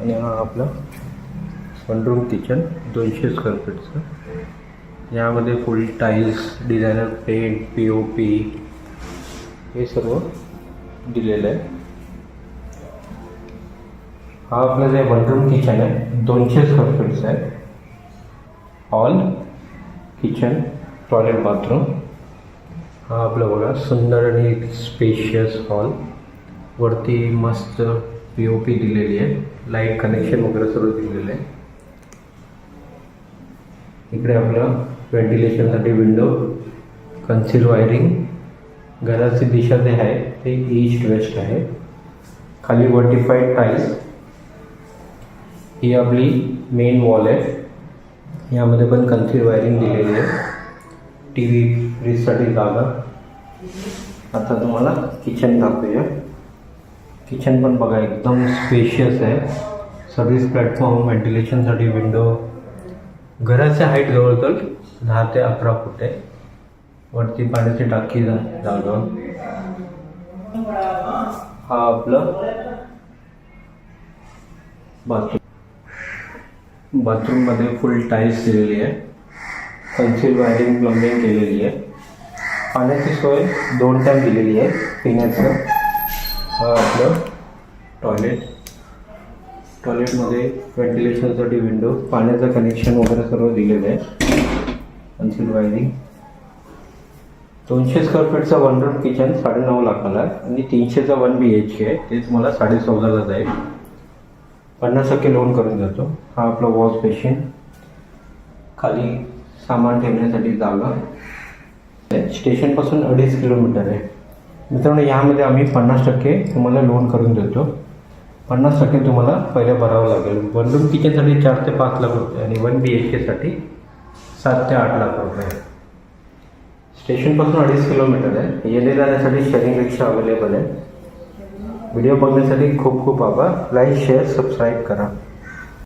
आणि हा आपला वनरूम किचन दोनशे स्क्वेअर फीटचं यामध्ये full tiles designer paint P O P हे सर्व दिलेलं आहे. हा आपलं जे वनरूम किचन आहे दोनशे स्क्वेअर फीटचं आहे. हॉल किचन टॉयलेट बाथरूम हा आपलं बघा सुंदर आणि स्पेशियस हॉल वरती मस्त पी ओ पी दिलेली आहे. लाइट कनेक्शन वगैरे सर्व दिलेलं आहे. इकडे आपलं व्हेंटिलेशनसाठी विंडो कन्सिल वायरिंग घराची दिशा जे आहे ते ईस्ट वेस्ट आहे. खाली वर्टिफाईड टाईल्स ही आपली मेन वॉल आहे. यामध्ये पण कन्सिल वायरिंग दिलेली आहे. टी व्ही फ्रीजसाठी जागा. आता तुम्हाला किचन दाखवूया. किचन पण बघा, एकदम स्पेशियस आहे. सर्व्हिस प्लॅटफॉर्म व्हेंटिलेशनसाठी विंडो घराचे हाईट जवळजवळ दहा ते अकरा फूट आहे. वरती पाण्याची टाकी जागा हा आपलं बाथरूम. बाथरूममध्ये फुल टाईल्स दिलेली आहे. कन्सिल वायरिंग प्लंबिंग केलेली आहे. पाण्याची सोय दोन टाईम दिलेली आहे पिण्याचं. हा आपलं टॉयलेट टॉयलेटमध्ये व्हेंटिलेशनसाठी विंडो पाण्याचं कनेक्शन वगैरे सर्व दिलेलं आहे. कन्सिल वायरिंग दोनशे स्क्वेअर फीटचा वन रूम किचन साडेनऊ लाखाला आहे. आणि तीनशेचा वन बी एच के आहे. ते तुम्हाला साडे चौदाला जाईल पन्नास टक्के लोन करून देतो. हा आपला वॉश बेसिन खाली सामान ठेवण्यासाठी जागा. स्टेशनपासून अडीच किलोमीटर आहे. मित्रांनो यामध्ये आम्ही पन्नास टक्के तुम्हाला लोन करून देतो. पन्नास टक्के तुम्हाला पहिले भरावं लागेल. वन रूम किचनसाठी चार ते पाच लाख रुपये आणि वन बी एच केसाठी सात ते आठ लाख रुपये. स्टेशनपासून अडीच किलोमीटर आहे. येणे जाण्यासाठी शेअरिंग रिक्षा अवेलेबल आहे. व्हिडिओ बघण्यासाठी खूप खूप आभार. लाईक शेअर सबस्क्राईब करा.